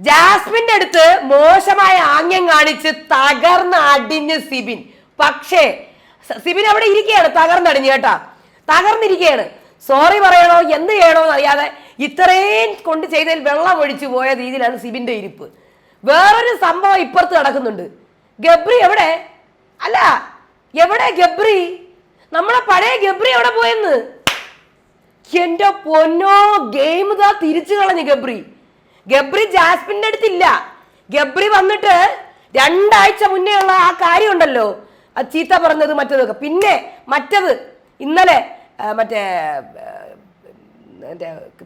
ജാസ്മിന്റെ അടുത്ത് മോശമായ ആംഗ്യം കാണിച്ച് തകർന്ന് അടിഞ്ഞ് സിബിൻ. പക്ഷേ സിബിൻ അവിടെ ഇരിക്കുകയാണ് തകർന്നടിഞ്ഞ് കേട്ടാ. തകർന്നിരിക്കുകയാണ്. സോറി പറയണോ എന്ത് ചെയ്യണോ എന്നറിയാതെ ഇത്രയും കൊണ്ട് ചെയ്തതിൽ വെള്ളം ഒഴിച്ചു പോയ രീതിയിലാണ് സിബിന്റെ ഇരിപ്പ്. വേറൊരു സംഭവം ഇപ്പുറത്ത് നടക്കുന്നുണ്ട്. ഗബ്രി എവിടെ? അല്ല എവിടെ ഗബ്രി? നമ്മളെ പഴയ ഗബ്രി എവിടെ പോയെന്ന്? എന്റെ പൊന്നോ ഗെയിം ഇതാ തിരിച്ചു കളഞ്ഞു ഗബ്രി. ഗബ്രി ജാസ്മിന്റെ അടുത്തില്ല. ഗബ്രി വന്നിട്ട് രണ്ടാഴ്ച മുന്നേ ഉള്ള ആ കാര്യം ഉണ്ടല്ലോ ആ ചീത്ത പറഞ്ഞത് മറ്റതൊക്കെ. പിന്നെ മറ്റത് ഇന്നലെ മറ്റേ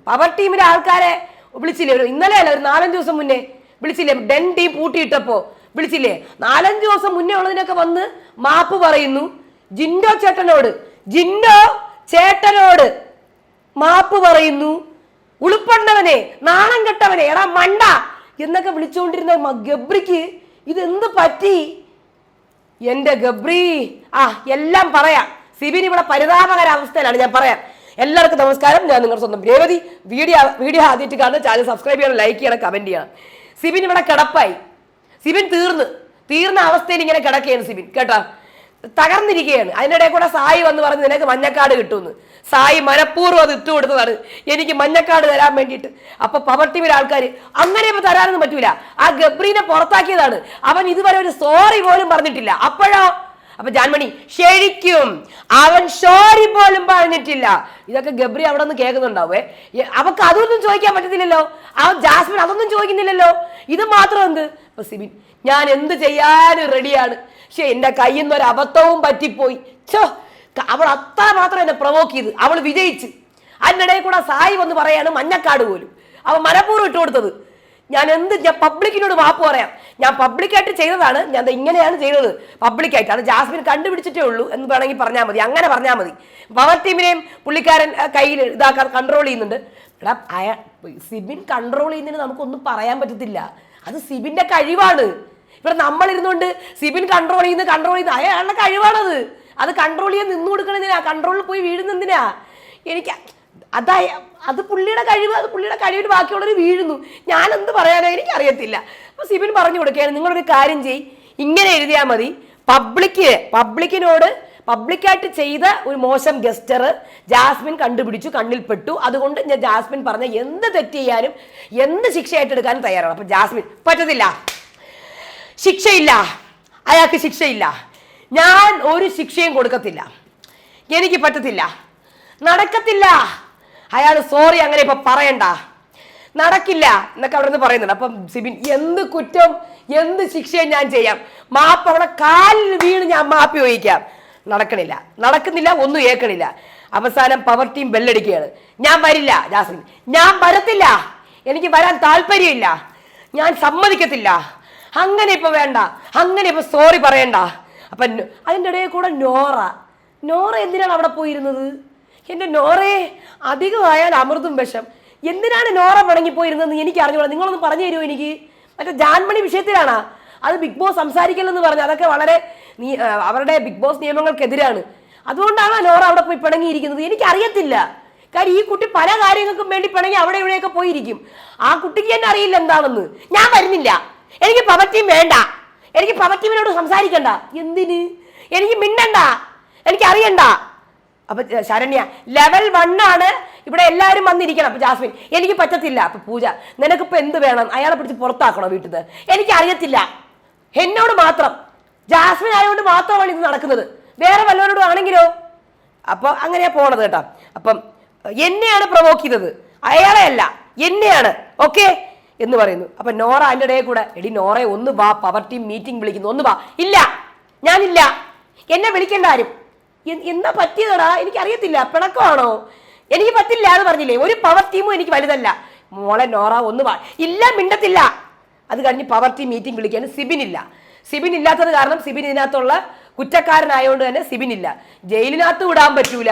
പവർ ടീമിലെ ആൾക്കാരെ വിളിച്ചില്ലേ? ഒരു ഇന്നലെ അല്ല ഒരു നാലഞ്ച് ദിവസം മുന്നേ വിളിച്ചില്ലേ? ഡെൻ ടീം പൂട്ടിയിട്ടപ്പോ വിളിച്ചില്ലേ? നാലഞ്ച് ദിവസം മുന്നേ ഉള്ളതിനൊക്കെ വന്ന് മാപ്പ് പറയുന്നു. ജിൻഡോ ചേട്ടനോട് ജിൻഡോ ചേട്ടനോട് മാപ്പ് പറയുന്നു. ഉളുപ്പണ്ടവനെ നാണം കെട്ടവനെ എടാ മണ്ട എന്നൊക്കെ വിളിച്ചുകൊണ്ടിരുന്ന ഗബ്രിക്ക് ഇതെന്ത് പറ്റി? എന്റെ ഗബ്രി ആ എല്ലാം പറയാം. സിബിൻ ഇവിടെ പരിതാപകര അവസ്ഥയിലാണ് ഞാൻ പറയാം. എല്ലാവർക്കും നമസ്കാരം. ഞാൻ നിങ്ങളുടെ സ്വന്തം രേവതി. വീഡിയോ വീഡിയോ ആദ്യമായിട്ട് കാണുന്ന ചാനൽ സബ്സ്ക്രൈബ് ചെയ്യണം ലൈക്ക് ചെയ്യണം കമന്റ് ചെയ്യണം. സിബിൻ ഇവിടെ കിടപ്പായി. സിബിൻ തീർന്ന്. തീർന്ന അവസ്ഥയിൽ ഇങ്ങനെ കിടക്കുകയാണ് സിബിൻ. കേട്ടോ? തകർന്നിരിക്കുകയാണ്. അതിനിടെ കൂടെ സായി വന്ന് പറഞ്ഞ് നിനക്ക് മഞ്ഞക്കാട് കിട്ടുമെന്ന്. സായി മനഃപൂർവം അത് ഇട്ടു കൊടുത്തതാണ്. എനിക്ക് മഞ്ഞക്കാട് തരാൻ വേണ്ടിയിട്ട്. അപ്പൊ പവർ ടീമിലെ ആൾക്കാർ അങ്ങനെ ഇപ്പൊ തരാനൊന്നും പറ്റൂല. ആ ഗബ്രീനെ പുറത്താക്കിയതാണ്. അവൻ ഇതുവരെ ഒരു സോറി പോലും പറഞ്ഞിട്ടില്ല. അപ്പോഴോ? അപ്പൊ ജാൻമണി ശരിക്കും അവൻ ഷോറി പോലും പറഞ്ഞിട്ടില്ല. ഇതൊക്കെ ഗബ്രി അവിടെ നിന്ന് കേൾക്കുന്നുണ്ടാവേ. അവക്ക് അതൊന്നും ചോദിക്കാൻ പറ്റത്തില്ലല്ലോ. അവൻ ജാസ്മിൻ അതൊന്നും ചോദിക്കുന്നില്ലല്ലോ. ഇത് മാത്രം എന്ത്? സിബിൻ ഞാൻ എന്ത് ചെയ്യാനും റെഡിയാണ് പക്ഷെ എന്റെ കയ്യിൽ നിന്ന് ഒരു അബദ്ധവും പറ്റിപ്പോയി. ചോ അവൾ അത്ര മാത്രം എന്നെ പ്രവോക്ക് ചെയ്ത്. അവൾ വിജയിച്ച്. അതിനിടയിൽ കൂടെ സായി വന്ന് പറയാണ് മഞ്ഞക്കാട് പോലും. അവൻ മനഃപൂർവം ഇട്ട് കൊടുത്തത്. ഞാൻ എന്ത് ഞാൻ പബ്ലിക്കിനോട് മാപ്പ് പറയാം. ഞാൻ പബ്ലിക്കായിട്ട് ചെയ്തതാണ്. ഞാൻ ഇങ്ങനെയാണ് ചെയ്തത്. പബ്ലിക്കായിട്ട്. അത് ജാസ്മിൻ കണ്ടുപിടിച്ചിട്ടേ ഉള്ളൂ എന്ന് വേണമെങ്കിൽ പറഞ്ഞാൽ മതി. അങ്ങനെ പറഞ്ഞാൽ മതി. പവർ ടീമിനെയും പുള്ളിക്കാരൻ കയ്യിൽ ഇതാക്കാൻ കൺട്രോൾ ചെയ്യുന്നുണ്ട്. എടാ സിബിൻ കൺട്രോൾ ചെയ്യുന്നതിന് നമുക്കൊന്നും പറയാൻ പറ്റത്തില്ല. അത് സിബിന്റെ കഴിവാണ്. ഇവിടെ നമ്മൾ ഇരുന്നുകൊണ്ട് സിബിൻ കൺട്രോൾ ചെയ്യുന്ന കൺട്രോൾ ചെയ്യുന്ന. അയാളുടെ കഴിവാണത്. അത് കൺട്രോൾ ചെയ്യാൻ നിന്നു കൊടുക്കണതിനാ കൺട്രോളിൽ പോയി വീഴുന്നെന്തിനാ എനിക്ക് അതായ അത് പുള്ളിയുടെ കഴിവ് അത് പുള്ളിയുടെ കഴിവിന് ബാക്കിയുള്ളവർ വീഴുന്നു. ഞാൻ എന്ത് പറയാനോ എനിക്കറിയത്തില്ല. അപ്പൊ സിബിൻ പറഞ്ഞു കൊടുക്കുകയാണ് നിങ്ങളൊരു കാര്യം ചെയ് ഇങ്ങനെ എഴുതിയാൽ മതി. പബ്ലിക്ക് പബ്ലിക്കിനോട് പബ്ലിക്കായിട്ട് ചെയ്ത ഒരു മോശം ഗസ്റ്റർ ജാസ്മിൻ കണ്ടുപിടിച്ചു കണ്ണിൽപ്പെട്ടു. അതുകൊണ്ട് ഞാൻ ജാസ്മിൻ പറഞ്ഞ എന്ത് തെറ്റ് ചെയ്യാനും എന്ത് ശിക്ഷയായിട്ട് എടുക്കാനും തയ്യാറാണ്. അപ്പൊ ജാസ്മിൻ പറ്റത്തില്ല. ശിക്ഷയില്ല. അയാൾക്ക് ശിക്ഷയില്ല. ഞാൻ ഒരു ശിക്ഷയും കൊടുക്കത്തില്ല. എനിക്ക് പറ്റത്തില്ല. നടക്കത്തില്ല. അയാൾ സോറി അങ്ങനെ ഇപ്പൊ പറയണ്ട. നടക്കില്ല എന്നൊക്കെ അവിടെ നിന്ന് പറയുന്നുണ്ട്. അപ്പം സിബിൻ എന്ത് കുറ്റം എന്ത് ശിക്ഷയും ഞാൻ ചെയ്യാം? മാപ്പ് അവിടെ കാലിൽ വീണ് ഞാൻ മാപ്പി ചോദിക്കാം. നടക്കണില്ല. നടക്കുന്നില്ല ഒന്നും ഏക്കണില്ല അവസാനം പവർ ടീം ബെല്ലടിക്കുകയാണ്. ഞാൻ വരില്ല ജാസ്മിൻ. ഞാൻ വരത്തില്ല. എനിക്ക് വരാൻ താല്പര്യമില്ല. ഞാൻ സമ്മതിക്കത്തില്ല. അങ്ങനെ ഇപ്പൊ വേണ്ട. അങ്ങനെ ഇപ്പൊ സോറി പറയണ്ട. അപ്പൊ അതിന്റെ ഇടയിൽ കൂടെ നോറ. നോറ എന്തിനാണ് അവിടെ പോയിരുന്നത്? എന്റെ നോറയെ അധികമായാൽ അമൃതും വിഷം. എന്തിനാണ് നോറ മുടങ്ങിപ്പോയിരുന്നതെന്ന് എനിക്ക് അറിഞ്ഞോളാം നിങ്ങളൊന്ന് പറഞ്ഞു തരുമോ എനിക്ക്? മറ്റേ ജാൻമണി വിഷയത്തിലാണാ. അത് ബിഗ് ബോസ് സംസാരിക്കലെന്ന് പറഞ്ഞു അതൊക്കെ വളരെ നീ അവരുടെ ബിഗ് ബോസ് നിയമങ്ങൾക്കെതിരാണ്. അതുകൊണ്ടാണ് നോറ അവിടെ പോയി പിണങ്ങിയിരിക്കുന്നത്? എനിക്കറിയത്തില്ല. കാര്യം ഈ കുട്ടി പല കാര്യങ്ങൾക്കും വേണ്ടി പിണങ്ങി അവിടെ ഇവിടെയൊക്കെ പോയിരിക്കും. ആ കുട്ടിക്ക് തന്നെ അറിയില്ല എന്താണെന്ന്. ഞാൻ വരുന്നില്ല. എനിക്ക് ടീം വേണ്ട. എനിക്ക് പവർ ടീമിനോട് സംസാരിക്കണ്ട. എന്തിന്? എനിക്ക് മിണ്ടണ്ട. എനിക്ക് അറിയണ്ട. അപ്പൊ ശരണ്യ ലെവൽ വൺ ആണ്. ഇവിടെ എല്ലാവരും വന്നിരിക്കണം. അപ്പൊ ജാസ്മിൻ എനിക്ക് പറ്റത്തില്ല. അപ്പൊ പൂജ നിനക്കിപ്പോ എന്ത് വേണം? അയാളെ പിടിച്ച് പുറത്താക്കണോ വീട്ടിൽ നിന്ന് എനിക്ക് അറിയത്തില്ല. എന്നോട് മാത്രം. ജാസ്മിൻ ആയതുകൊണ്ട് മാത്രമാണ് ഇത് നടക്കുന്നത്. വേറെ വല്ലവരോടും ആണെങ്കിലോ? അപ്പൊ അങ്ങനെയാ പോണത് കേട്ടോ. അപ്പം എന്നെയാണ് പ്രവോക്ക് ചെയ്തത്. അയാളെ അല്ല എന്നെയാണ്. ഓക്കെ എന്ന് പറയുന്നു. അപ്പൊ നോറ അതിന്റെ കൂടെ എടി നോറെ ഒന്ന് വാ പവർ ടീം മീറ്റിംഗ് വിളിക്കുന്നു. ഒന്ന് വാ. ഇല്ല. ഞാനില്ല. എന്നെ വിളിക്കേണ്ട ആരും. എന്നാ പറ്റിയതടാ? എനിക്കറിയത്തില്ല. പിണക്കമാണോ? എനിക്ക് പറ്റില്ല എന്ന് പറഞ്ഞില്ലേ? ഒരു പവർ ടീമും എനിക്ക് വലുതല്ല. മോളെ നോറ ഒന്ന് വാ. ഇല്ല മിണ്ടത്തില്ല. അത് കഴിഞ്ഞ് പവർ ടീം മീറ്റിംഗ് വിളിക്കാൻ സിബിൻ ഇല്ല സിബിൻ ഇല്ലാത്തത് കാരണം സിബിൻ ഇതിനകത്തുള്ള കുറ്റക്കാരനായതുകൊണ്ട് തന്നെ സിബിൻ ഇല്ല ജയിലിനകത്ത് വിടാൻ പറ്റൂല.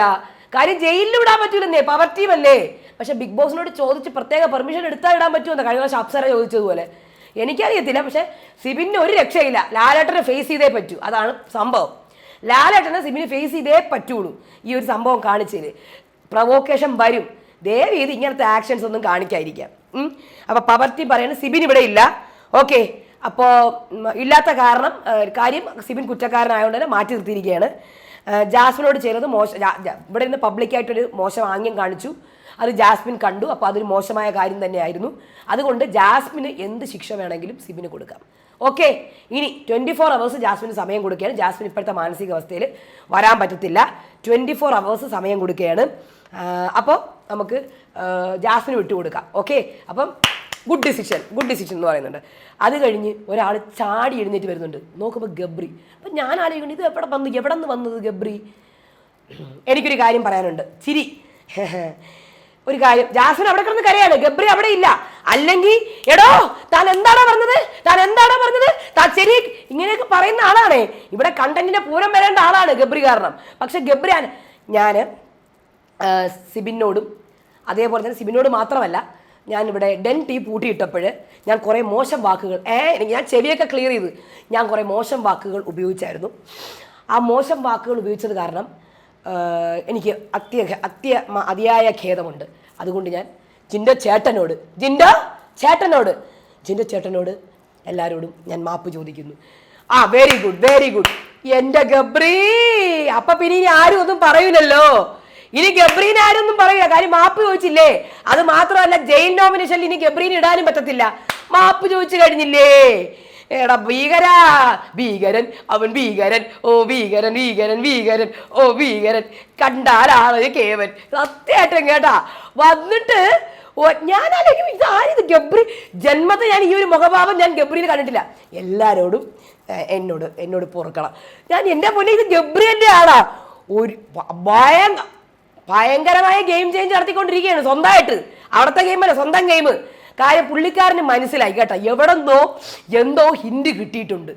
കാര്യം ജയിലിൽ വിടാൻ പറ്റൂലെന്നേ. പവർ ടീം അല്ലേ? പക്ഷെ ബിഗ് ബോസിനോട് ചോദിച്ച് പ്രത്യേക പെർമിഷൻ എടുത്താൽ ഇടാൻ പറ്റുമെന്ന് കഴിഞ്ഞ പ്രാവശ്യം അപ്സര ചോദിച്ചതുപോലെ. എനിക്കറിയത്തില്ല പക്ഷെ സിബിന് ഒരു രക്ഷയില്ല. ലാലേട്ടനെ ഫേസ് ചെയ്തേ പറ്റൂ. അതാണ് സംഭവം. ലാലേട്ടനെ സിബിന് ഫേസ് ചെയ്തേ പറ്റുള്ളൂ ഈ ഒരു സംഭവം കാണിച്ചതിൽ പ്രവോക്കേഷൻ വരും. ദയവ് ചെയ്ത് ഇങ്ങനത്തെ ആക്ഷൻസ് ഒന്നും കാണിക്കാതിരിക്കാം അപ്പോൾ അപ്പൊ പവർത്തി പറയുന്നത് സിബിൻ ഇവിടെ ഇല്ല. ഓക്കെ. അപ്പോൾ ഇല്ലാത്ത കാരണം കാര്യം സിബിൻ കുറ്റക്കാരനായതുകൊണ്ട് തന്നെ മാറ്റി നിർത്തിയിരിക്കുകയാണ്. ജാസ്മിനോട് ചെയ്തത് മോശം ഇവിടെ നിന്ന് പബ്ലിക്കായിട്ടൊരു മോശം ആംഗ്യം കാണിച്ചു. അത് ജാസ്മിൻ കണ്ടു അപ്പോൾ അതൊരു മോശമായ കാര്യം തന്നെയായിരുന്നു. അതുകൊണ്ട് ജാസ്മിന് എന്ത് ശിക്ഷ വേണമെങ്കിലും സിബിന് കൊടുക്കാം. ഓക്കെ ഇനി ട്വന്റി ഫോർ അവേഴ്സ് ജാസ്മിന് സമയം കൊടുക്കുകയാണ്. ജാസ്മിൻ ഇപ്പോഴത്തെ മാനസികാവസ്ഥയിൽ വരാൻ പറ്റത്തില്ല. ട്വന്റി ഫോർ അവേഴ്സ് സമയം കൊടുക്കുകയാണ്. അപ്പോൾ നമുക്ക് ജാസ്മിന് വിട്ടുകൊടുക്കാം ഓക്കെ അപ്പം ഗുഡ് ഡിസിഷൻ ഗുഡ് ഡിസിഷൻ എന്ന് പറയുന്നുണ്ട്. അത് കഴിഞ്ഞ് ഒരാൾ ചാടി എഴുന്നേറ്റ് വരുന്നുണ്ട്. നോക്കുമ്പോൾ ഗബ്രി. അപ്പം ഞാൻ ആലോചിക്കുന്നു ഇത് എവിടെ വന്നു? എവിടെ നിന്ന് വന്നത് ഗബ്രി? എനിക്കൊരു കാര്യം പറയാനുണ്ട്. ചിരി. ഒരു കാര്യം ജാസ്മിൻ അവിടെ കിടന്ന് കരയാണ് ഗബ്രി അവിടെ ഇല്ല. അല്ലെങ്കിൽ എടോ താൻ എന്താണോ പറഞ്ഞത്? താൻ എന്താണോ പറഞ്ഞത്? താൻ ശരി ഇങ്ങനെയൊക്കെ പറയുന്ന ആളാണേ. ഇവിടെ കണ്ടന്റിന്റെ പൂരം വരേണ്ട ആളാണ് ഗബ്രി കാരണം. പക്ഷെ ഗബ്രി ഞാൻ സിബിനോടും അതേപോലെ തന്നെ സിബിനോട് മാത്രമല്ല ഞാൻ ഇവിടെ ഡെൻ ടീ പൂട്ടിയിട്ടപ്പോൾ ഞാൻ കുറേ മോശം വാക്കുകൾ ഏ എനിക്ക് ഞാൻ ചെവിയൊക്കെ ക്ലിയർ ചെയ്ത് ഞാൻ കുറേ മോശം വാക്കുകൾ ഉപയോഗിച്ചായിരുന്നു. ആ മോശം വാക്കുകൾ ഉപയോഗിച്ചത് കാരണം എനിക്ക് അത്യ അത്യ അതിയായ ഖേദമുണ്ട്. അതുകൊണ്ട് ഞാൻ ജിന്റെ ചേട്ടനോട് ജിന്റെ ചേട്ടനോട് ജിന്റെ ചേട്ടനോട് എല്ലാവരോടും ഞാൻ മാപ്പ് ചോദിക്കുന്നു. ആ വെരി ഗുഡ് വെരി ഗുഡ് എന്റെ ഗബ്രി അപ്പൊ പിന്നെ ഇനി ആരും ഒന്നും പറയൂലല്ലോ. ഇനി ഗബ്രീനെ ആരും ഒന്നും പറയില്ല കാര്യം മാപ്പ് ചോദിച്ചില്ലേ? അത് മാത്രമല്ല ജയിൽ നോമിനേഷനിൽ ഇനി ഗബ്രീന് ഇടാനും പറ്റത്തില്ല. മാപ്പ് ചോദിച്ചു കഴിഞ്ഞില്ലേ? എടാ ഭീകരാ. ഭീകരൻ അവൻ ഭീകരൻ. ഓ ഭീകരൻ ഭീകരൻ ഭീകരൻ. ഓ ഭീകരൻ. കണ്ടാലാണ് കേവൻ. സത്യമായിട്ടും കേട്ടാ. വന്നിട്ട് ഞാൻ അല്ലെങ്കിൽ ഇത് ആരിത് ഗബ്രി? ജന്മത്തെ ഞാൻ ഈ ഒരു മുഖഭാവം ഞാൻ ഗബ്രിയിൽ കണ്ടിട്ടില്ല. എല്ലാരോടും എന്നോട് എന്നോട് പൊറുക്കണം. ഞാൻ എന്റെ മുന്നിൽ ഇത് ഗബ്രി എന്റെ ആളാ ഒരു ഭയങ്കര ഭയങ്ക ഭയങ്കരമായ ഗെയിം ചേഞ്ച് നടത്തിക്കൊണ്ടിരിക്കുകയാണ് സ്വന്തമായിട്ട്. അവിടുത്തെ ഗെയിം അല്ല സ്വന്തം ഗെയിം. കാര്യം പുള്ളിക്കാരന് മനസ്സിലായി കേട്ടോ. എവിടെന്നോ എന്തോ ഹിന്റ് കിട്ടിയിട്ടുണ്ട്.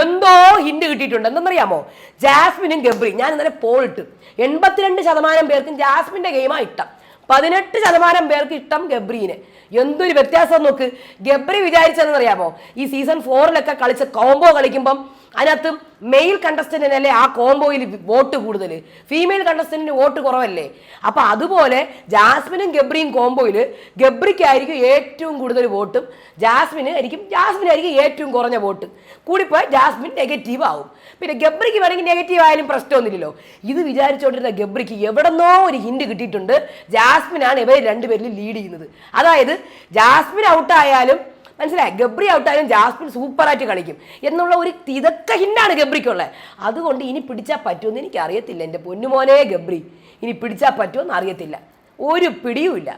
എന്തോ ഹിന്റ് കിട്ടിയിട്ടുണ്ട്. എന്തെന്നറിയാമോ? ജാസ്മിനും ഗബ്രി ഞാൻ ഇന്നലെ പോളിട്ട് എൺപത്തിരണ്ട് ശതമാനം പേർക്കും ജാസ്മിന്റെ ഗെയിമാ ഇഷ്ടം. പതിനെട്ട് ശതമാനം പേർക്ക് ഇഷ്ടം ഗബ്രീന്. എന്തൊരു വ്യത്യാസം നോക്ക്. ഗബ്രി വിചാരിച്ചതെന്നറിയാമോ? ഈ സീസൺ ഫോറിലൊക്കെ കളിച്ച കോംബോ കളിക്കുമ്പം അതിനകത്ത് മെയിൽ കണ്ടസ്റ്റന്റിനല്ലേ ആ കോംബോയിൽ വോട്ട് കൂടുതൽ ഫീമെയിൽ കണ്ടസ്റ്റന്റിന് വോട്ട് കുറവല്ലേ? അപ്പൊ അതുപോലെ ജാസ്മിനും ഗബ്രിയും കോംബോയിൽ ഗബ്രിക്കായിരിക്കും ഏറ്റവും കൂടുതൽ വോട്ടും. ജാസ്മിന് ആയിരിക്കും ജാസ്മിനായിരിക്കും ഏറ്റവും കുറഞ്ഞ വോട്ട്. കൂടിപ്പോയാൽ ജാസ്മിൻ നെഗറ്റീവ് ആവും. പിന്നെ ഗബ്രിക്ക് വേണമെങ്കിൽ നെഗറ്റീവ് ആയാലും പ്രശ്നമൊന്നുമില്ലല്ലോ. ഇത് വിചാരിച്ചുകൊണ്ടിരുന്ന ഗബ്രിക്ക് എവിടെന്നോ ഒരു ഹിന്റ് കിട്ടിയിട്ടുണ്ട്. ജാസ്മിനാണ് ഇവർ രണ്ടുപേരിൽ ലീഡ് ചെയ്യുന്നത്. അതായത് ജാസ്മിൻ ഔട്ടായാലും മനസ്സിലായി? ഗബ്രി ഔട്ടായാലും ജാസ്മിൻ സൂപ്പറായിട്ട് കളിക്കും. എന്നുള്ള ഒരു തിതക്ക ഹിന്നാണ് ഗബ്രിക്കുള്ളത്. അതുകൊണ്ട് ഇനി പിടിച്ചാൽ പറ്റുമെന്ന് എനിക്ക് അറിയത്തില്ല എന്റെ പൊന്നുമോനെ ഗബ്രി ഇനി പിടിച്ചാൽ പറ്റുമെന്ന് അറിയത്തില്ല. ഒരു പിടിയുമില്ല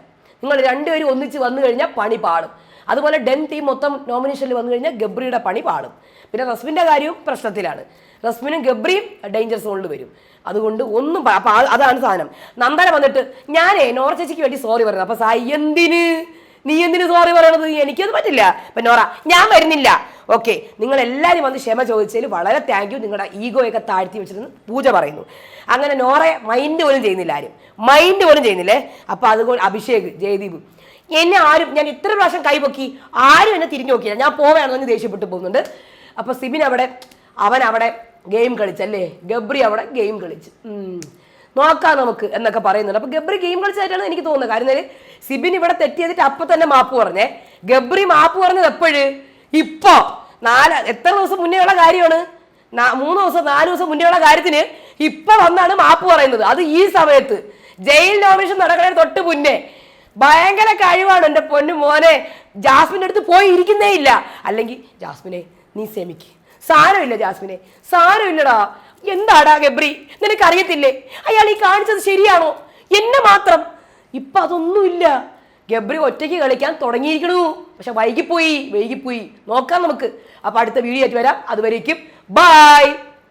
നിങ്ങൾ രണ്ടുപേരും ഒന്നിച്ച് വന്നു കഴിഞ്ഞാൽ പണി പാടും അതുപോലെ ഡെൻ ടീം മൊത്തം നോമിനേഷനിൽ വന്നു കഴിഞ്ഞാൽ ഗബ്രിയുടെ പണി പാടും പിന്നെ റസ്മിന്റെ കാര്യവും പ്രശ്നത്തിലാണ്. റസ്മിനും ഗബ്രിയും ഡേഞ്ചർ സോണിൽ വരും. അതുകൊണ്ട് ഒന്നും അപ്പം അതാണ് സാധനം. നന്ദന വന്നിട്ട് ഞാനേ നോറ ചേച്ചിക്ക് വേണ്ടി സോറി പറയുന്നത് അപ്പോൾ സായി എന്തിന്? നീ എന്തിന് സോറി പറയണത്? എനിക്കത് പറ്റില്ല. പിന്നോറ നോറ ഞാൻ വരുന്നില്ല. ഓക്കെ നിങ്ങൾ എല്ലാവരും വന്ന് ക്ഷമ ചോദിച്ചതിൽ വളരെ താങ്ക് യു നിങ്ങളുടെ ഈഗോയൊക്കെ താഴ്ത്തി വെച്ചിരുന്ന് പൂജ പറയുന്നു. അങ്ങനെ നോറെ മൈൻഡ് പോലും ചെയ്യുന്നില്ല ആരും. മൈൻഡ് പോലും ചെയ്യുന്നില്ലേ? അപ്പൊ അതുകൊണ്ട് അഭിഷേക് ജയദീപ് എന്നെ ആരും ഞാൻ ഇത്ര പ്രാവശ്യം കൈപൊക്കി ആരും എന്നെ തിരിഞ്ഞു നോക്കിയില്ല. ഞാൻ പോവുകയാണെന്ന് ദേഷ്യപ്പെട്ടു പോകുന്നുണ്ട്. അപ്പൊ സിബിൻ അവിടെ അവൻ അവിടെ ഗെയിം കളിച്ചല്ലേ? ഗബ്രി അവിടെ ഗെയിം കളിച്ച്. നോക്കാം നമുക്ക് എന്നൊക്കെ പറയുന്നുണ്ട്. അപ്പൊ ഗബ്രി ഗെയിം കളിച്ചായിട്ടാണ് എനിക്ക് തോന്നുന്നത്. കാര്യം സിബിൻ ഇവിടെ തെറ്റ് ചെയ്തിട്ട് അപ്പൊ തന്നെ മാപ്പ് പറഞ്ഞേ. ഗബ്രി മാപ്പ് പറഞ്ഞത് എപ്പോഴ്? ഇപ്പോ. നാല് എത്ര ദിവസം മുന്നേയുള്ള കാര്യമാണ്? മൂന്ന് ദിവസം നാല് ദിവസം മുന്നേയുള്ള കാര്യത്തിന് ഇപ്പൊ വന്നാണ് മാപ്പ് പറയുന്നത്. അത് ഈ സമയത്ത്. ജയിൽ നോമിനേഷൻ നടക്കുന്നതിന് തൊട്ട് മുന്നേ. ഭയങ്കര കഴിവാണ് എന്റെ പൊന്നു മോനെ. ജാസ്മിന്റെ അടുത്ത് പോയി ഇരിക്കുന്നേ ഇല്ല. അല്ലെങ്കിൽ ജാസ്മിനെ നീ സെമിക്ക് സാരമില്ല ജാസ്മിനെ. സാരമില്ലടാ. എന്താടാ ഗബ്രി? നിനക്ക് അറിയത്തില്ലേ അയാൾ ഈ കാണിച്ചത് ശരിയാണോ? എന്നെ മാത്രം. ഇപ്പൊ അതൊന്നുമില്ല. ഗബ്രി ഒറ്റയ്ക്ക് കളിക്കാൻ തുടങ്ങിയിരിക്കണു. പക്ഷെ വൈകിപ്പോയി വൈകിപ്പോയി. നോക്കാം നമുക്ക്. അപ്പൊ അടുത്ത വീഡിയോ ആയിട്ട് വരാം. അതുവരേക്കും. ബൈ